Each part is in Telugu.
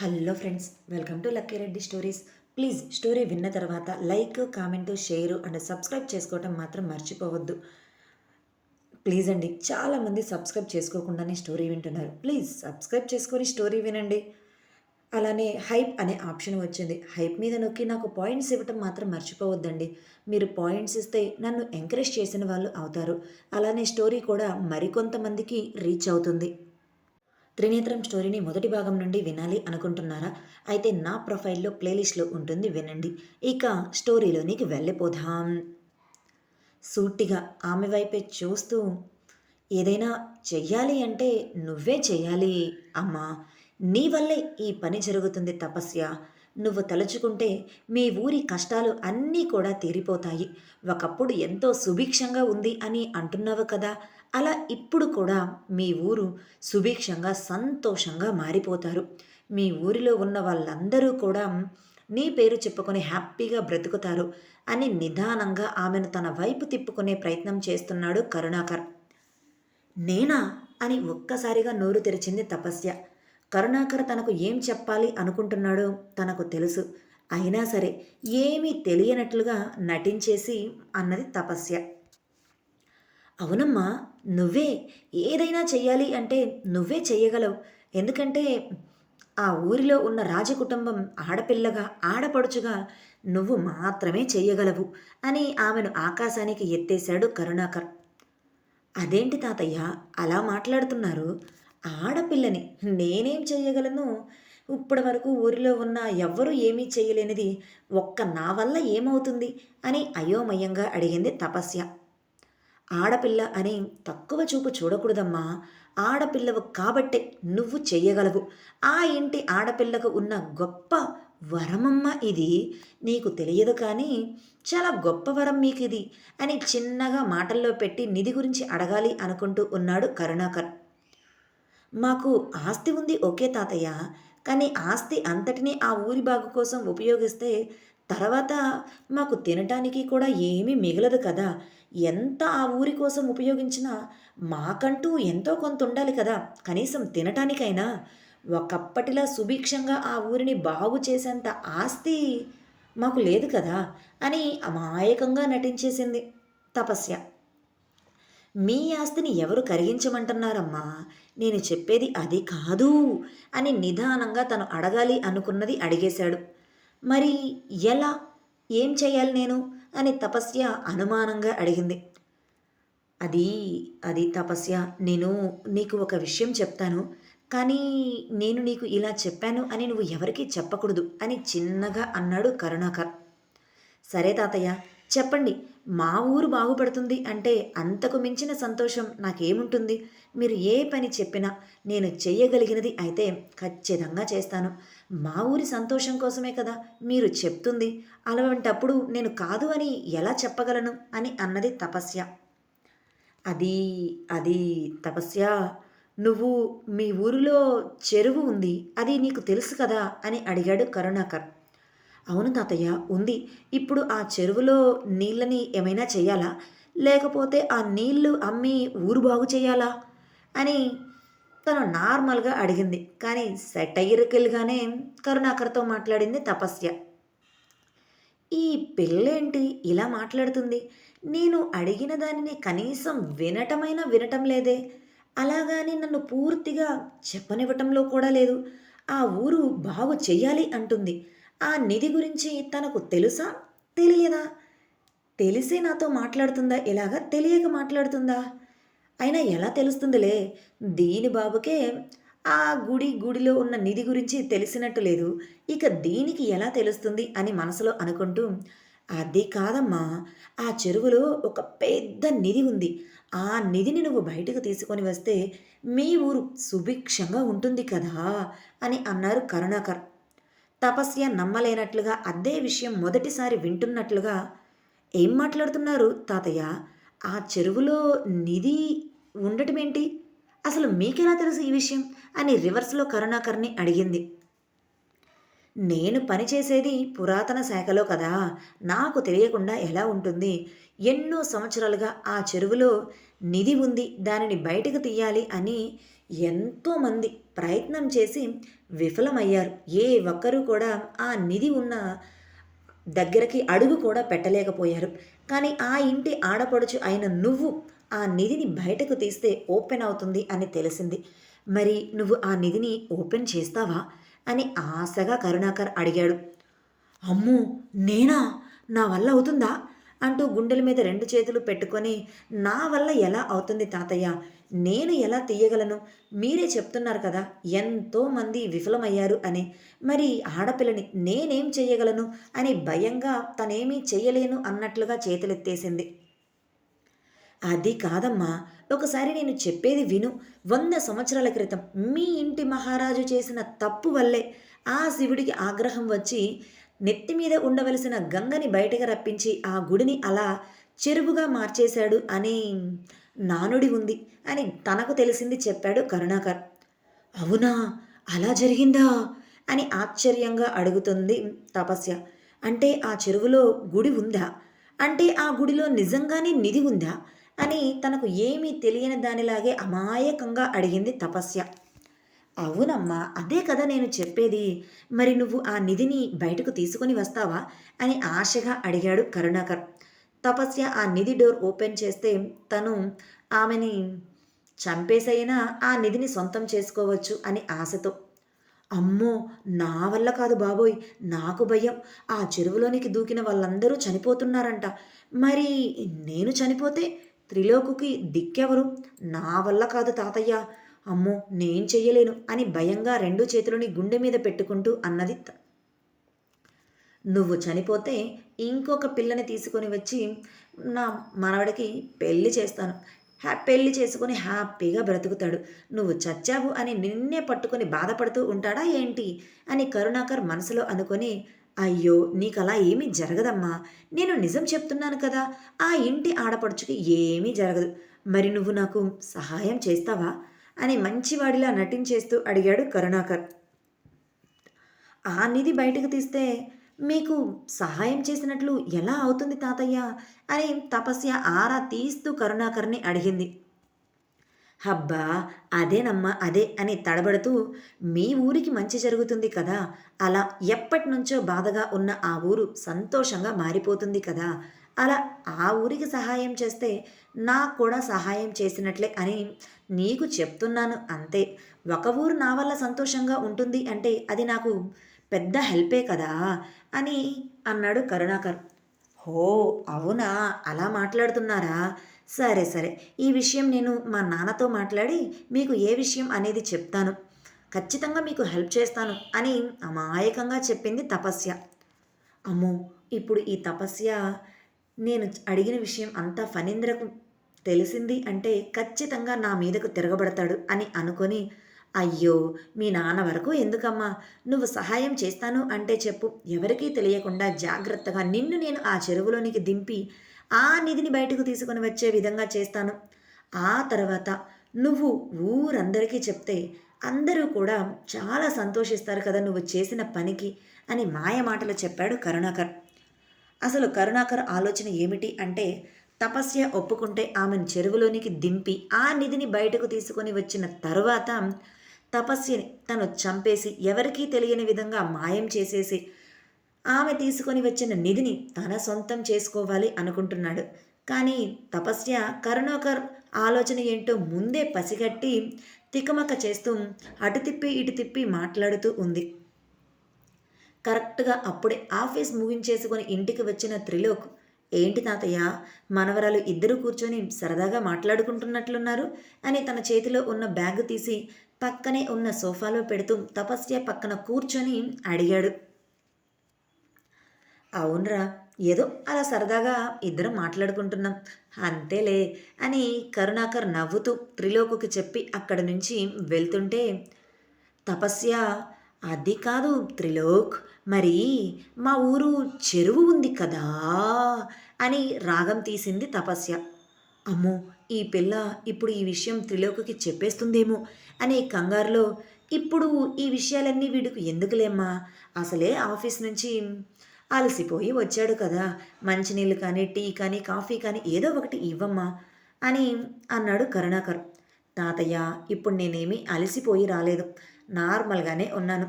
Hello friends welcome to Lucky Reddy stories. Please story విన్న తర్వాత like comment share and subscribe చేసుకోవటం మాత్రం మర్చిపోవద్దు. ప్లీజ్ అండి చాలామంది సబ్స్క్రైబ్ చేసుకోకుండానే స్టోరీ వింటున్నారు. ప్లీజ్ సబ్స్క్రైబ్ చేసుకొని స్టోరీ వినండి. అలానే హైప్ అనే ఆప్షన్ వచ్చింది. హైప్ మీద నొక్కి నాకు పాయింట్స్ ఇవ్వటం మాత్రం మర్చిపోవద్దండి. మీరు పాయింట్స్ ఇస్తే నన్ను ఎంకరేజ్ చేసిన వాళ్ళు అవుతారు. అలానే స్టోరీ కూడా మరికొంతమందికి రీచ్ అవుతుంది. త్రినేత్రం స్టోరీని మొదటి భాగం నుండి వినాలి అనుకుంటున్నారా? అయితే నా ప్రొఫైల్లో ప్లేలిస్ట్లో ఉంటుంది వినండి. ఇక స్టోరీలోనికి వెళ్ళిపోదాం. సూటిగా ఆమె వైపే చూస్తూ ఏదైనా చెయ్యాలి అంటే నువ్వే చెయ్యాలి అమ్మా. నీ వల్లే ఈ పని జరుగుతుంది తపస్య. నువ్వు తలుచుకుంటే మీ ఊరి కష్టాలు అన్నీ కూడా తీరిపోతాయి. ఒకప్పుడు ఎంతో సుభిక్షంగా ఉంది అని అంటున్నావు కదా. అలా ఇప్పుడు కూడా మీ ఊరు సుభిక్షంగా సంతోషంగా మారిపోతారు. మీ ఊరిలో ఉన్న వాళ్ళందరూ కూడా నీ పేరు చెప్పుకొని హ్యాపీగా బ్రతుకుతారు అని నిదానంగా ఆమెను తన వైపు తిప్పుకునే ప్రయత్నం చేస్తున్నాడు కరుణాకర్. నేనా అని ఒక్కసారిగా నోరు తెరిచింది తపస్య. కరుణాకర్ తనకు ఏం చెప్పాలి అనుకుంటున్నాడో తనకు తెలుసు. అయినా సరే ఏమీ తెలియనట్లుగా నటించేసి అన్నది తపస్య. అవునమ్మా నువ్వే ఏదైనా చెయ్యాలి అంటే నువ్వే చెయ్యగలవు. ఎందుకంటే ఆ ఊరిలో ఉన్న రాజకుటుంబం ఆడపిల్లగా ఆడపడుచుగా నువ్వు మాత్రమే చెయ్యగలవు అని ఆమెను ఆకాశానికి ఎత్తేశాడు కరుణాకర్. అదేంటి తాతయ్య అలా మాట్లాడుతున్నారు? ఆడపిల్లని నేనేం చేయగలను? ఇప్పటి వరకు ఊరిలో ఉన్న ఎవ్వరూ ఏమీ చేయలేనిది ఒక్క నా వల్ల ఏమవుతుంది? అని అయోమయంగా అడిగింది తపస్య. ఆడపిల్ల అని తక్కువ చూపు చూడకూడదమ్మా. ఆడపిల్లవు కాబట్టే నువ్వు చెయ్యగలవు ఆ ఇంటి ఆడపిల్లకు ఉన్న గొప్ప వరమమ్మ ఇది. నీకు తెలియదు కానీ చాలా గొప్ప వరం మీకు ఇది అని చిన్నగా మాటల్లో పెట్టి నిధి గురించి అడగాలి అనుకుంటూ ఉన్నాడు కరుణాకర్. మాకు ఆస్తి ఉంది ఓకే తాతయ్య కానీ ఆస్తి అంతటినీ ఆ ఊరి బాగు కోసం ఉపయోగిస్తే తర్వాత మాకు తినటానికి కూడా ఏమీ మిగలదు కదా. ఎంత ఆ ఊరి కోసం ఉపయోగించినా మాకంటూ ఎంతో కొంత ఉండాలి కదా. కనీసం తినటానికైనా ఒకప్పటిలా సుభిక్షంగా ఆ ఊరిని బాగు చేసేంత ఆస్తి మాకు లేదు కదా అని అమాయకంగా నటించేసింది తపస్య. మీ ఆస్తిని ఎవరు కరిగించమంటున్నారమ్మా? నేను చెప్పేది అది కాదు అని నిదానంగా తను అడగాలి అనుకున్నది అడిగేశాడు. మరి ఎలా? ఏం చేయాలి నేను? అని తపస్య అనుమానంగా అడిగింది. అది అది తపస్య నేను నీకు ఒక విషయం చెప్తాను. కానీ నేను నీకు ఇలా చెప్పాను అని నువ్వు ఎవరికీ చెప్పకూడదు అని చిన్నగా అన్నాడు కరుణాకర్. సరే తాతయ్య చెప్పండి మా ఊరు బాగుపడుతుంది అంటే అంతకు మించిన సంతోషం నాకేముంటుంది? మీరు ఏ పని చెప్పినా నేను చెయ్యగలిగినది అయితే ఖచ్చితంగా చేస్తాను. మా ఊరి సంతోషం కోసమే కదా మీరు చెప్తుంది. అలాంటప్పుడు నేను కాదు అని ఎలా చెప్పగలను అని అన్నది తపస్య. అది అది తపస్య నువ్వు మీ ఊరిలో చెరువు ఉంది అది నీకు తెలుసు కదా అని అడిగాడు కరుణాకర్. అవును తాతయ్య ఉంది. ఇప్పుడు ఆ చెరువులో నీళ్ళని ఏమైనా చేయాలా లేకపోతే ఆ నీళ్ళు అమ్మి ఊరు బాగు చేయాలా అని తను నార్మల్గా అడిగింది. కానీ సెటైరికల్గానే కరుణాకర్తో మాట్లాడింది తపస్య. ఈ పిల్లేంటి ఇలా మాట్లాడుతుంది? నేను అడిగిన దానిని కనీసం వినటమైనా వినటం లేదే. అలాగాని నన్ను పూర్తిగా చెప్పనివ్వటంలో కూడా లేదు. ఆ ఊరు బాగు చెయ్యాలి అంటుంది. ఆ నిధి గురించి తనకు తెలుసా? తెలియదా? తెలిసే నాతో మాట్లాడుతుందా? ఇలాగా తెలియక మాట్లాడుతుందా? అయినా ఎలా తెలుస్తుందిలే? దీని బాబుకే ఆ గుడి గుడిలో ఉన్న నిధి గురించి తెలిసినట్టు లేదు. ఇక దీనికి ఎలా తెలుస్తుంది అని మనసులో అనుకుంటూ అది కాదమ్మా ఆ చెరువులో ఒక పెద్ద నిధి ఉంది. ఆ నిధిని నువ్వు బయటకు తీసుకొని వస్తే మీ ఊరు సుభిక్షంగా ఉంటుంది కదా? అని అన్నారు కరుణాకర్. తపస్య నమ్మలేనట్లుగా అదే విషయం మొదటిసారి వింటున్నట్లుగా ఏం మాట్లాడుతున్నారు తాతయ్య? ఆ చెరువులో నిధి ఉండటమేంటి? అసలు మీకెలా తెలుసు ఈ విషయం? అని రివర్స్లో కరుణాకర్ని అడిగింది. నేను పనిచేసేది పురాతన శాఖలో కదా. నాకు తెలియకుండా ఎలా ఉంటుంది? ఎన్నో సంవత్సరాలుగా ఆ చెరువులో నిధి ఉంది. దానిని బయటకు తీయాలి అని ఎంతోమంది ప్రయత్నం చేసి విఫలమయ్యారు. ఏ ఒక్కరూ కూడా ఆ నిధి ఉన్న దగ్గరికి అడుగు కూడా పెట్టలేకపోయారు. కానీ ఆ ఇంటి ఆడపడుచు అయిన నువ్వు ఆ నిధిని బయటకు తీస్తే ఓపెన్ అవుతుంది అని తెలిసింది. మరి నువ్వు ఆ నిధిని ఓపెన్ చేస్తావా? అని ఆశగా కరుణాకర్ అడిగాడు. అమ్మో నేనా? నా వల్ల అవుతుందా? అంటూ గుండెల మీద రెండు చేతులు పెట్టుకొని నా వల్ల ఎలా అవుతుంది తాతయ్య? నేను ఎలా తీయగలను? మీరే చెప్తున్నారు కదా ఎంతో మంది విఫలమయ్యారు అని. మరి ఆడపిల్లని నేనేం చేయగలను అని భయంగా తనేమీ చేయలేను అన్నట్లుగా చేతులెత్తేసింది. అది కాదమ్మా ఒకసారి నేను చెప్పేది విను. వంద సంవత్సరాల క్రితం మీ ఇంటి మహారాజు చేసిన తప్పు వల్లే ఆ శివుడికి ఆగ్రహం వచ్చి నెత్తి మీద ఉండవలసిన గంగని బయటకు రప్పించి ఆ గుడిని అలా చెరువుగా మార్చేశాడు అని నానుడి ఉంది అని తనకు తెలిసింది చెప్పాడు కరుణాకర్. అవునా? అలా జరిగిందా? అని ఆశ్చర్యంగా అడుగుతుంది తపస్య. అంటే ఆ చెరువులో గుడి ఉందా? అంటే ఆ గుడిలో నిజంగానే నిధి ఉందా? అని తనకు ఏమీ తెలియని దానిలాగే అమాయకంగా అడిగింది తపస్య. అవునమ్మా అదే కదా నేను చెప్పేది. మరి నువ్వు ఆ నిధిని బయటకు తీసుకొని వస్తావా? అని ఆశగా అడిగాడు కరుణాకర్. తపస్య ఆ నిధి డోర్ ఓపెన్ చేస్తే తను ఆమెని చంపేసైనా ఆ నిధిని సొంతం చేసుకోవచ్చు అని ఆశతో. అమ్మో నా వల్ల కాదు బాబోయ్ నాకు భయం. ఆ చెరువులోనికి దూకిన వాళ్ళందరూ చనిపోతున్నారంట. మరి నేను చనిపోతే త్రిలోకుకి దిక్కెవరు? నా వల్ల కాదు తాతయ్య. అమ్మో నేను చెయ్యలేను అని భయంగా రెండు చేతులని గుండె మీద పెట్టుకుంటూ అన్నది నువ్వు చనిపోతే ఇంకొక పిల్లని తీసుకొని వచ్చి నా మనవడికి పెళ్ళి చేస్తాను. హ్యా పెళ్ళి చేసుకొని హ్యాపీగా బ్రతుకుతాడు. నువ్వు చచ్చావు అని నిన్నే పట్టుకొని బాధపడుతూ ఉంటాడా ఏంటి అని కరుణాకర్ మనసులో అనుకొని అయ్యో నీకు అలా ఏమీ జరగదమ్మా. నేను నిజం చెప్తున్నాను కదా ఆ ఇంటి ఆడపడుచుకి ఏమీ జరగదు. మరి నువ్వు నాకు సహాయం చేస్తావా? అని మంచివాడిలా నటించేస్తూ అడిగాడు కరుణాకర్. ఆ నిధి బయటకు తీస్తే మీకు సహాయం చేసినట్లు ఎలా అవుతుంది తాతయ్య? అని తపస్య ఆరా తీస్తూ కరుణాకర్ని అడిగింది. హబ్బా అదేనమ్మా అదే అని తడబడుతూ మీ ఊరికి మంచి జరుగుతుంది కదా అలా ఎప్పటి నుంచో బాధగా ఉన్న ఆ ఊరు సంతోషంగా మారిపోతుంది కదా అలా ఆ ఊరికి సహాయం చేస్తే నాకు కూడా సహాయం చేసినట్లే అని నీకు చెప్తున్నాను అంతే. ఒక ఊరు నా వల్ల సంతోషంగా ఉంటుంది అంటే అది నాకు పెద్ద హెల్పే కదా అని అన్నాడు కరుణాకర్. హో అవునా? అలా మాట్లాడుతున్నారా? సరే సరే. ఈ విషయం నేను మా నాన్నతో మాట్లాడి మీకు ఏ విషయం అనేది చెప్తాను. ఖచ్చితంగా మీకు హెల్ప్ చేస్తాను అని అమాయకంగా చెప్పింది తపస్య. అమ్మో ఇప్పుడు ఈ తపస్య నేను అడిగిన విషయం అంతా ఫణీంద్రకు తెలిసింది అంటే ఖచ్చితంగా నా మీదకు తిరగబడతాడు అని అనుకొని అయ్యో మీ నాన్న వరకు ఎందుకమ్మా? నువ్వు సహాయం చేస్తాను అంటే చెప్పు. ఎవరికీ తెలియకుండా జాగ్రత్తగా నిన్ను నేను ఆ చెరువులోనికి దింపి ఆ నిధిని బయటకు తీసుకొని వచ్చే విధంగా చేస్తాను. ఆ తర్వాత నువ్వు ఊరందరికీ చెప్తే అందరూ కూడా చాలా సంతోషిస్తారు కదా నువ్వు చేసిన పనికి అని మాయ మాటలు చెప్పాడు కరుణాకర్. అసలు కరుణాకర్ ఆలోచన ఏమిటి అంటే తపస్య ఒప్పుకుంటే ఆమెను చెరువులోనికి దింపి ఆ నిధిని బయటకు తీసుకొని వచ్చిన తరువాత తపస్యని తను చంపేసి ఎవరికీ తెలియని విధంగా మాయం చేసేసి ఆమె తీసుకొని వచ్చిన నిధిని తన సొంతం చేసుకోవాలి అనుకుంటున్నాడు. కానీ తపస్య కరుణాకర్ ఆలోచన ఏంటో ముందే పసిగట్టి తికమక చేస్తూ అటు తిప్పి ఇటు తిప్పి మాట్లాడుతూ ఉంది. కరెక్ట్గా అప్పుడే ఆఫీస్ ముగించేసుకుని ఇంటికి వచ్చిన త్రిలోక్ ఏంటి తాతయ్య మనవరాలు ఇద్దరు కూర్చొని సరదాగా మాట్లాడుకుంటున్నట్లున్నారు అని తన చేతిలో ఉన్న బ్యాగ్ తీసి పక్కనే ఉన్న సోఫాలో పెడుతూ తపస్య పక్కన కూర్చొని అడిగాడు. అవునరా ఏదో అలా సరదాగా ఇద్దరం మాట్లాడుకుంటున్నాం అంతేలే అని కరుణాకర్ నవ్వుతూ త్రిలోకుకి చెప్పి అక్కడి నుంచి వెళ్తుంటే తపస్య అది కాదు త్రిలోక్ మరి మా ఊరు చెరువు ఉంది కదా అని రాగం తీసింది తపస్య. అమ్మో ఈ పిల్ల ఇప్పుడు ఈ విషయం త్రిలోకుకి చెప్పేస్తుందేమో అనే కంగారులో ఇప్పుడు ఈ విషయాలన్నీ వీడికి ఎందుకులేమ్మా? అసలే ఆఫీస్ నుంచి అలసిపోయి వచ్చాడు కదా. మంచినీళ్ళు కానీ టీ కానీ కాఫీ కానీ ఏదో ఒకటి ఇవ్వమ్మా అని అన్నాడు కరుణాకర్. తాతయ్య ఇప్పుడు నేనేమీ అలసిపోయి రాలేదు. నార్మల్గానే ఉన్నాను.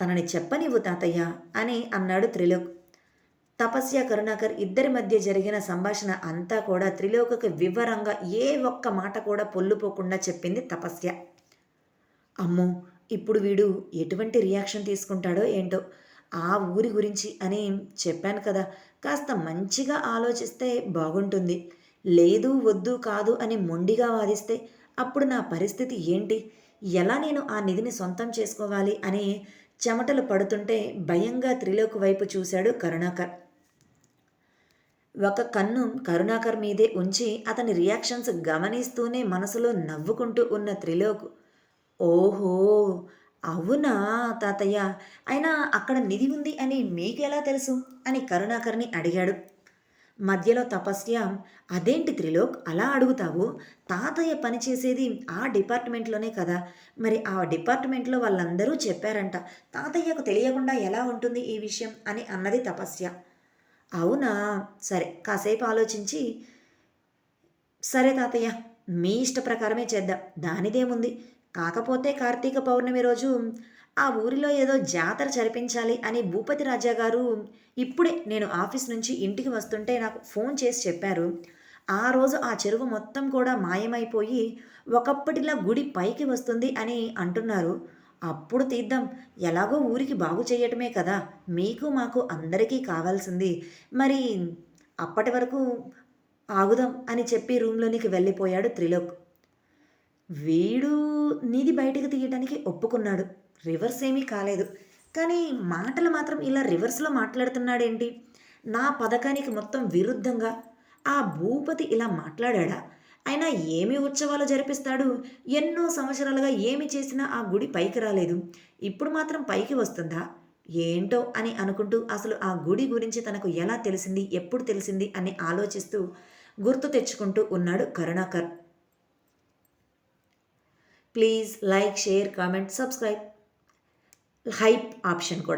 తనని చెప్పనివ్వు తాతయ్య అని అన్నాడు త్రిలోక్. తపస్య కరుణాకర్ ఇద్దరి మధ్య జరిగిన సంభాషణ అంతా కూడా త్రిలోకకు వివరంగా ఏ ఒక్క మాట కూడా పొల్లుపోకుండా చెప్పింది తపస్య. అమ్మో ఇప్పుడు వీడు ఎటువంటి రియాక్షన్ తీసుకుంటాడో ఏంటో. ఆ ఊరి గురించి అని చెప్పాను కదా కాస్త మంచిగా ఆలోచిస్తే బాగుంటుంది. లేదు వద్దు కాదు అని మొండిగా వాదిస్తే అప్పుడు నా పరిస్థితి ఏంటి? ఎలా నేను ఆ నిధిని సొంతం చేసుకోవాలి అని చెమటలు పడుతుంటే భయంగా త్రిలోక్ వైపు చూశాడు కరుణాకర్. ఒక కన్ను కరుణాకర్ మీదే ఉంచి అతని రియాక్షన్స్ గమనిస్తూనే మనసులో నవ్వుకుంటూ ఉన్న త్రిలోక్ ఓహో అవునా తాతయ్య? అయినా అక్కడ నిధి ఉంది అని మీకెలా తెలుసు? అని కరుణాకర్ని అడిగాడు. మధ్యలో తపస్య అదేంటి త్రిలోక్? అలా అడుగుతావు? తాతయ్య పనిచేసేది ఆ డిపార్ట్మెంట్లోనే కదా? మరి ఆ డిపార్ట్మెంట్లో వాళ్ళందరూ చెప్పారంట తాతయ్యకు తెలియకుండా ఎలా ఉంటుంది ఈ విషయం? అని అన్నది తపస్య. అవునా? సరే కాసేపు ఆలోచించి సరే తాతయ్య మీ ఇష్ట ప్రకారమే చేద్దాం. దానిదేముంది? కాకపోతే కార్తీక పౌర్ణమి రోజు ఆ ఊరిలో ఏదో జాతర జరిపించాలి అని భూపతి రాజా గారు ఇప్పుడే నేను ఆఫీస్ నుంచి ఇంటికి వస్తుంటే నాకు ఫోన్ చేసి చెప్పారు. ఆ రోజు ఆ చెరువు మొత్తం కూడా మాయమైపోయి ఒకప్పటిలా గుడి పైకి వస్తుంది అని అంటున్నారు. అప్పుడు తీద్దాం. ఎలాగో ఊరికి బాగు చేయటమే కదా. మీకు మాకు అందరికీ కావాల్సింది. మరి అప్పటి వరకు ఆగుదాం అని చెప్పి రూమ్లోనికి వెళ్ళిపోయాడు త్రిలోక్. వీడు నిధి బయటకు తీయడానికి ఒప్పుకున్నాడు. రివర్స్ ఏమీ కాలేదు. కానీ మాటలు మాత్రం ఇలా రివర్స్లో మాట్లాడుతున్నాడేంటి? నా పథకానికి మొత్తం విరుద్ధంగా ఆ భూపతి ఇలా మాట్లాడా అయినా ఏమి ఉత్సవాలు జరిపిస్తాడు? ఎన్నో సంవత్సరాలుగా ఏమి చేసినా ఆ గుడి పైకి రాలేదు. ఇప్పుడు మాత్రం పైకి వస్తుందా? ఏంటో అని అనుకుంటూ అసలు ఆ గుడి గురించి తనకు ఎలా తెలిసింది ఎప్పుడు తెలిసింది అని ఆలోచిస్తూ గుర్తు తెచ్చుకుంటూ ఉన్నాడు Karunakar. Please like share comment subscribe. Hype option కూడా.